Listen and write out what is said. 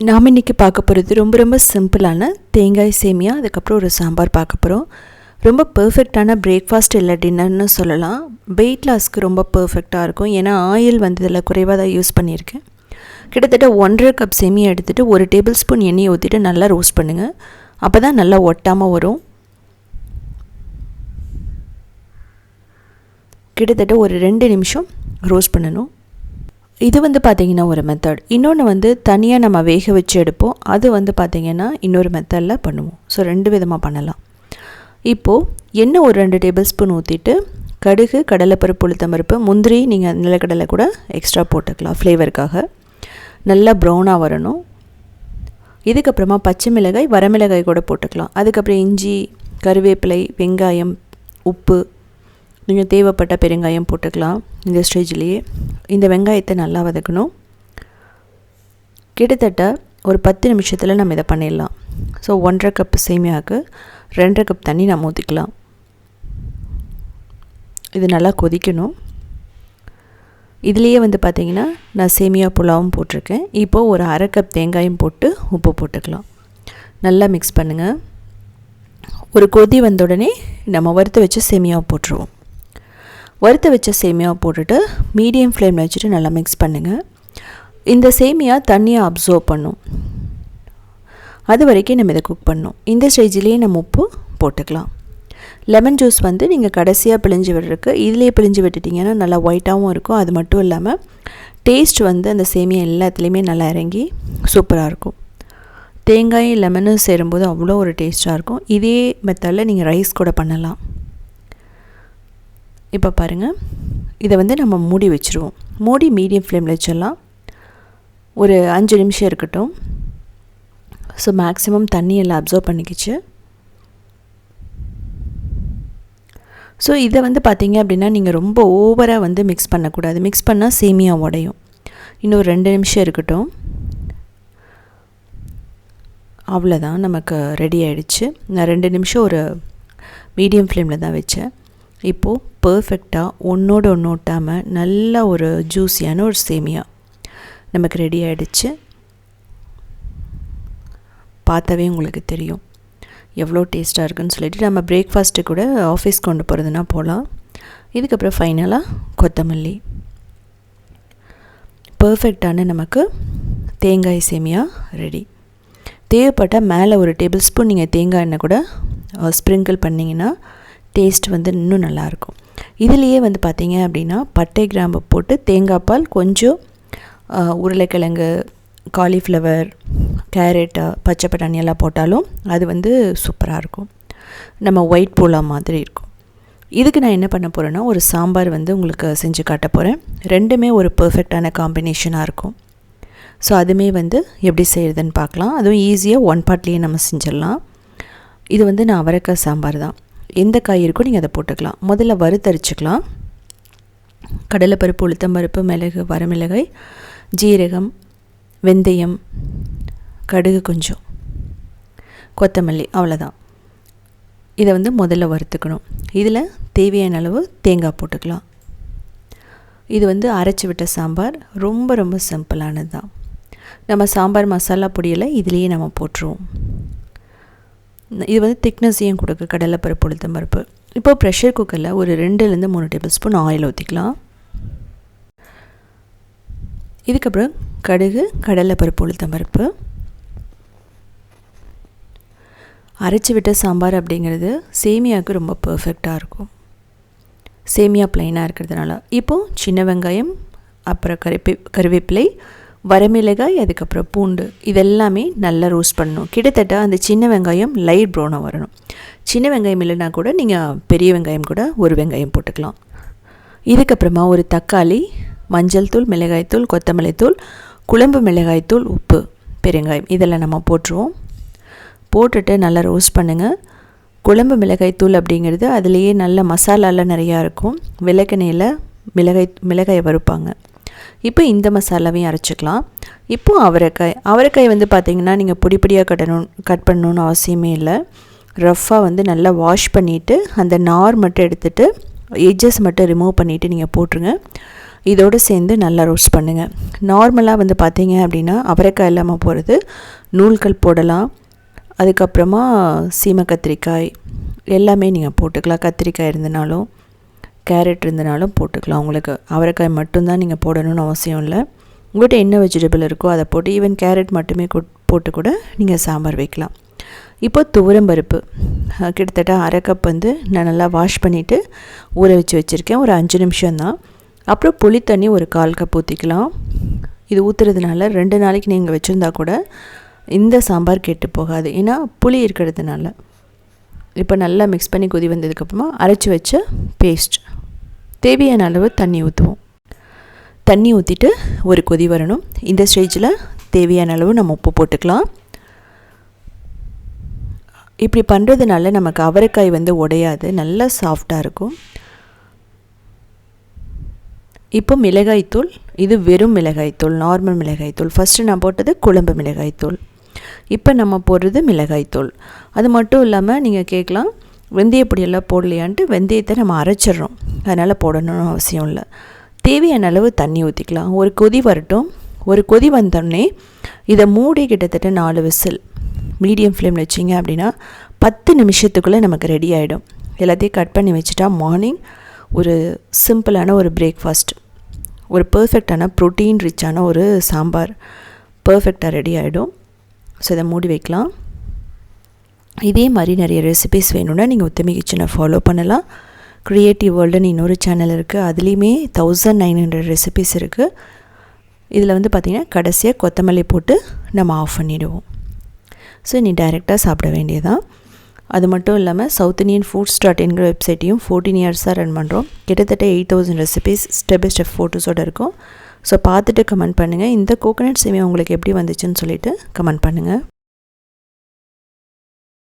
நாம் இன்றைக்கி பார்க்க போகிறது ரொம்ப ரொம்ப சிம்பிளான தேங்காய் சேமியா அதுக்கப்புறம் ஒரு சாம்பார் பார்க்க போகிறோம் ரொம்ப பர்ஃபெக்டான பிரேக்ஃபாஸ்ட் இல்லை டின்னர்னு சொல்லலாம். வெயிட் லாஸ்க்கு ரொம்ப பர்ஃபெக்டாக இருக்கும். ஏன்னா ஆயில் வந்து இதில் குறைவாக தான் யூஸ் பண்ணியிருக்கேன். கிட்டத்தட்ட ஒன்றரை கப் சேமியா எடுத்துகிட்டு ஒரு டேபிள் ஸ்பூன் எண்ணெய் ஊற்றிட்டு நல்லா ரோஸ்ட் பண்ணுங்கள் அப்போ தான் நல்லா ஒட்டாமல் வரும். கிட்டத்தட்ட ஒரு ரெண்டு நிமிஷம் ரோஸ்ட் பண்ணணும். இது வந்து பார்த்திங்கன்னா ஒரு மெத்தட் இன்னொன்று வந்து தனியாக நம்ம வேக வச்சு எடுப்போம். அது வந்து பார்த்திங்கன்னா இன்னொரு மெத்தடில் பண்ணுவோம். ஸோ ரெண்டு விதமாக பண்ணலாம். இப்போது எண்ணெய் ஒரு ரெண்டு டேபிள் ஸ்பூன் ஊற்றிட்டு கடுகு கடலைப்பருப்பு உளுத்தம்பருப்பு முந்திரி நீங்கள் நிலக்கடலை கூட எக்ஸ்ட்ரா போட்டுக்கலாம் ஃப்ளேவருக்காக நல்லா ப்ரௌனாக வரணும். இதுக்கப்புறமா பச்சை மிளகாய் வரமிளகாய் கூட போட்டுக்கலாம். அதுக்கப்புறம் இஞ்சி கருவேப்பிலை வெங்காயம் உப்பு நீங்கள் தேவைப்பட்ட பெருங்காயம் போட்டுக்கலாம் இந்த ஸ்டேஜ்லேயே. இந்த வெங்காயத்தை நல்லா வதக்கணும். கிட்டத்தட்ட ஒரு பத்து நிமிஷத்தில் நம்ம இதை பண்ணிடலாம். ஸோ ஒன்றரை கப் சேமியாவுக்கு ரெண்டரை கப் தண்ணி நம்ம ஊற்றிக்கலாம் இது நல்லா கொதிக்கணும். இதுலேயே வந்து பார்த்திங்கன்னா நான் சேமியா புலாவும் போட்டிருக்கேன். இப்போது ஒரு அரை கப் தேங்காயும் போட்டு உப்பு போட்டுக்கலாம். நல்லா மிக்ஸ் பண்ணுங்கள் ஒரு கொதி வந்த உடனே நம்ம வறுத்து வச்சு சேமியாவை போட்டுருவோம். வறுத்து வச்ச சேமியாவை போட்டுட்டு மீடியம் ஃப்ளேமில் வச்சுட்டு நல்லா மிக்ஸ் பண்ணுங்கள் இந்த சேமியா தண்ணியை அப்சர்வ் பண்ணும். அது வரைக்கும் நம்ம இதை குக் பண்ணும். இந்த ஸ்டேஜ்லேயே நம்ம உப்பு போட்டுக்கலாம். லெமன் ஜூஸ் வந்து நீங்கள் கடைசியாக பிழிஞ்சு விடுறதுக்கு இதிலே பிழிஞ்சு விட்டுட்டிங்கன்னா நல்லா ஒயிட்டாகவும் இருக்கும். அது மட்டும் இல்லாமல் டேஸ்ட் வந்து அந்த சேமியா எல்லாத்துலேயுமே நல்லா இறங்கி சூப்பராக இருக்கும். தேங்காய் லெமனும் சேரும்போது அவ்வளோ ஒரு டேஸ்ட்டாக இருக்கும். இதே மெத்தடில் நீங்கள் ரைஸ் கூட பண்ணலாம். இப்போ பாருங்கள் இதை வந்து நம்ம மூடி வச்சுருவோம். மூடி மீடியம் ஃப்ளேமில் வச்சிடலாம். ஒரு அஞ்சு நிமிஷம் இருக்கட்டும். ஸோ மேக்ஸிமம் தண்ணி எல்லாம் அப்சர்வ் பண்ணிக்கிச்சு. ஸோ இதை வந்து பார்த்தீங்க அப்படின்னா நீங்கள் ரொம்ப ஓவராக வந்து மிக்ஸ் பண்ணக்கூடாது. மிக்ஸ் பண்ணால் சேமியா உடையும். இன்னும் ரெண்டு நிமிஷம் இருக்கட்டும். அவ்வளோதான் நமக்கு ரெடி ஆகிடுச்சு நான் ரெண்டு நிமிஷம் ஒரு மீடியம் ஃப்ளேமில் தான் வச்சேன். இப்போது பர்ஃபெக்டாக ஒன்றோடு ஒன்று ஒட்டாமல் நல்ல ஒரு ஜூஸியான ஒரு சேமியா. நமக்கு ரெடி ஆகிடுச்சு பார்த்தாவே உங்களுக்கு தெரியும். எவ்வளோ டேஸ்ட்டாக இருக்குன்னு சொல்லிட்டு நம்ம பிரேக்ஃபாஸ்ட்டு கூட ஆஃபீஸ் கொண்டு போகிறதுனா போகலாம் இதுக்கப்புறம் ஃபைனலாக கொத்தமல்லி. பர்ஃபெக்டான நமக்கு தேங்காய் சேமியா ரெடி தேவைப்பட்டால் மேலே ஒரு டேபிள் ஸ்பூன் நீங்கள் தேங்காய் எண்ணெய் கூட ஸ்ப்ரிங்கிள் பண்ணிங்கன்னா டேஸ்ட் வந்து இன்னும் நல்லாயிருக்கும். இதுலேயே வந்து பார்த்திங்க அப்படின்னா பட்டை கிராம்பு போட்டு தேங்காய் பால் கொஞ்சம் உருளைக்கிழங்கு காலிஃப்ளவர் கேரட்டு பச்சை பட்டாணி எல்லாம் போட்டாலும் அது வந்து சூப்பராக இருக்கும். நம்ம ஒயிட் போலா மாதிரி இருக்கும். இதுக்கு நான் என்ன பண்ண போகிறேன்னா ஒரு சாம்பார் வந்து உங்களுக்கு செஞ்சு காட்ட போகிறேன் ரெண்டுமே ஒரு பர்ஃபெக்டான காம்பினேஷனாக இருக்கும். ஸோ அதுவுமே வந்து எப்படி செய்கிறதுன்னு பார்க்கலாம். அதுவும் ஈஸியாக ஒன் பார்ட்லேயே நம்ம செஞ்சிடலாம். இது வந்து நான் அவரைக்காய் சாம்பார் தான். எந்த காய் இருக்கோ நீங்கள் அதை போட்டுக்கலாம். முதல்ல வறுத்தரிச்சுக்கலாம். கடலைப்பருப்பு உளுத்தம்பருப்பு மிளகு வரமிளகாய் ஜீரகம் வெந்தயம் கடுகு கொஞ்சம் கொத்தமல்லி அவ்வளோதான் இதை வந்து முதல்ல வறுத்துக்கணும். இதில் தேவையான அளவு தேங்காய் போட்டுக்கலாம். இது வந்து அரைச்சி விட்ட சாம்பார் ரொம்ப ரொம்ப சிம்பிளானது தான் நம்ம சாம்பார் மசாலா பொடியில் இதுலேயே நம்ம போட்டுருவோம். இது வந்து திக்னஸையும் கொடுக்கு? கடலைப்பருப்பு உளுத்தம் பருப்பு. இப்போது ப்ரெஷர் குக்கரில் ஒரு ரெண்டுலேருந்து மூணு டேபிள் ஸ்பூன் ஆயில் ஊற்றிக்கலாம் இதுக்கப்புறம் கடுகு கடலைப்பருப்பு உளுத்தம் பருப்பு. அரைச்சி விட்ட சாம்பார் அப்படிங்கிறது சேமியாவுக்கு ரொம்ப பர்ஃபெக்டாக இருக்கும். சேமியா ப்ளைனாக இருக்கிறதுனால. இப்போது சின்ன வெங்காயம் அப்புறம் கருப்பி கருவேப்பிலை வரமிளகாய் அதுக்கப்புறம் பூண்டு. இதெல்லாமே நல்லா ரோஸ்ட் பண்ணணும். கிட்டத்தட்ட அந்த சின்ன வெங்காயம் லைட் ப்ரௌனாக வரணும். சின்ன வெங்காயம் இல்லைனா கூட நீங்கள் பெரிய வெங்காயம் கூட ஒரு வெங்காயம் போட்டுக்கலாம். இதுக்கப்புறமா ஒரு தக்காளி மஞ்சள் தூள் மிளகாய்த்தூள் கொத்தமல்லி தூள் குழம்பு மிளகாய்த்தூள் உப்பு பெருங்காயம். இதெல்லாம் நம்ம போட்டுருவோம். போட்டுட்டு நல்லா ரோஸ்ட் பண்ணுங்கள் குழம்பு மிளகாய்த்தூள் அப்படிங்கிறது அதுலேயே நல்ல மசாலாலாம் நிறையா இருக்கும். விளக்கெண்ணெயில் மிளகாய் மிளகாயை வறுப்பாங்க. இப்போ இந்த மசாலாவையும் அரைச்சிக்கலாம். இப்போது அவரைக்காய் அவரைக்காய் வந்து பார்த்திங்கன்னா நீங்கள் பொடி பொடியாக கட்டணும் கட் பண்ணணுன்னு அவசியமே இல்லை. ரஃப்பாக வந்து நல்லா வாஷ் பண்ணிவிட்டு அந்த நார் மட்டும் எடுத்துகிட்டு எட்ஜஸ் மட்டும் ரிமூவ் பண்ணிவிட்டு நீங்கள் போட்டுருங்க. இதோடு சேர்ந்து நல்லா ரோஸ்ட் பண்ணுங்கள் நார்மலாக வந்து பார்த்தீங்க அப்படின்னா அவரைக்காய் இல்லாமல் போகிறது நூல்கள் போடலாம். அதுக்கப்புறமா சீமை கத்திரிக்காய் எல்லாமே நீங்கள் போட்டுக்கலாம். கத்திரிக்காய் இருந்தனாலும். கேரட் இருந்தனாலும் போட்டுக்கலாம். உங்களுக்கு அவரைக்காய் மட்டும்தான் நீங்கள் போடணும்னு அவசியம் இல்லை. உங்கள்கிட்ட என்ன வெஜிடபிள் இருக்கோ அதை போட்டு ஈவன் கேரட் மட்டுமே போட்டு கூட நீங்கள் சாம்பார் வைக்கலாம். இப்போ துவரம்பருப்பு கிட்டத்தட்ட அரை கப் வந்து நான் நல்லா வாஷ் பண்ணிவிட்டு ஊற வச்சு வச்சுருக்கேன். ஒரு அஞ்சு நிமிஷம் தான். அப்புறம் புளி தண்ணி ஒரு கால் கப் ஊற்றிக்கலாம் இது ஊற்றுறதுனால ரெண்டு நாளைக்கு நீங்கள் வச்சுருந்தா கூட இந்த சாம்பார் கெட்டு போகாது. ஏன்னா புளி இருக்கிறதுனால. இப்போ நல்லா மிக்ஸ் பண்ணி கொதி வந்ததுக்கப்புறமா அரைச்சி வச்ச பேஸ்ட் தேவையான அளவு தண்ணி ஊற்றுவோம் தண்ணி ஊற்றிட்டு ஒரு கொதி வரணும். இந்த ஸ்டேஜில் தேவையான அளவு நம்ம உப்பு போட்டுக்கலாம். இப்படி பண்ணுறதுனால நமக்கு அவரைக்காய் வந்து உடையாது. நல்லா சாஃப்டாக இருக்கும். இப்போ மிளகாய்த்தூள். இது வெறும் மிளகாய்த்தூள் நார்மல் மிளகாய்த்தூள். ஃபஸ்ட்டு நான் போட்டது குழம்பு மிளகாய்த்தூள். இப்போ நம்ம போடுறது மிளகாய்த்தூள். அது மட்டும் இல்லாமல் நீங்கள் கேட்கலாம் வெந்தயப்பொடியெல்லாம் போடலையான்ட்டு வெந்தயத்தை நம்ம அரைச்சிட்றோம். அதனால் போடணும்னு அவசியம் இல்லை. தேவையான அளவு தண்ணி ஊற்றிக்கலாம் ஒரு கொதி வரட்டும். ஒரு கொதி வந்தோடனே இதை மூடி கிட்டத்தட்ட நாலு விசில் மீடியம் ஃப்ளேமில் வச்சிங்க அப்படின்னா பத்து நிமிஷத்துக்குள்ளே நமக்கு ரெடி ஆகிடும் எல்லாத்தையும் கட் பண்ணி வச்சுட்டா மார்னிங் ஒரு சிம்பிளான ஒரு பிரேக்ஃபாஸ்ட். ஒரு பர்ஃபெக்டான ப்ரோட்டீன் ரிச்சான ஒரு சாம்பார். பர்ஃபெக்டாக ரெடி ஆகிடும் ஸோ இதை மூடி வைக்கலாம். இதே மாதிரி நிறைய ரெசிபிஸ் வேணும்னா நீங்கள் உத்தமி கிச்சனை ஃபாலோ பண்ணலாம். க்ரியேட்டிவ் வேர்ல்டுன்னு இன்னொரு சேனல் இருக்குது அதுலேயுமே தௌசண்ட் நைன் ஹண்ட்ரட் ரெசிபிஸ் இருக்குது இதில் வந்து பார்த்திங்கன்னா கடைசியாக கொத்தமல்லி போட்டு நம்ம ஆஃப் பண்ணிவிடுவோம் ஸோ நீ டைரெக்டாக சாப்பிட வேண்டியதான் அது மட்டும் இல்லாமல் சவுத் இந்தியன் ஃபுட்ஸ் டாட் என்கிற வெப்சைட்டையும் ஃபோர்டீன் இயர்ஸாக ரன் பண்ணுறோம் கிட்டத்தட்ட eight thousand recipes step by step ஃபோட்டோஸோடு இருக்கும். ஸோ பார்த்துட்டு கமெண்ட் பண்ணுங்கள் இந்த கோகனட் சேமியா உங்களுக்கு எப்படி வந்துச்சுன்னு சொல்லிவிட்டு கமெண்ட் பண்ணுங்கள்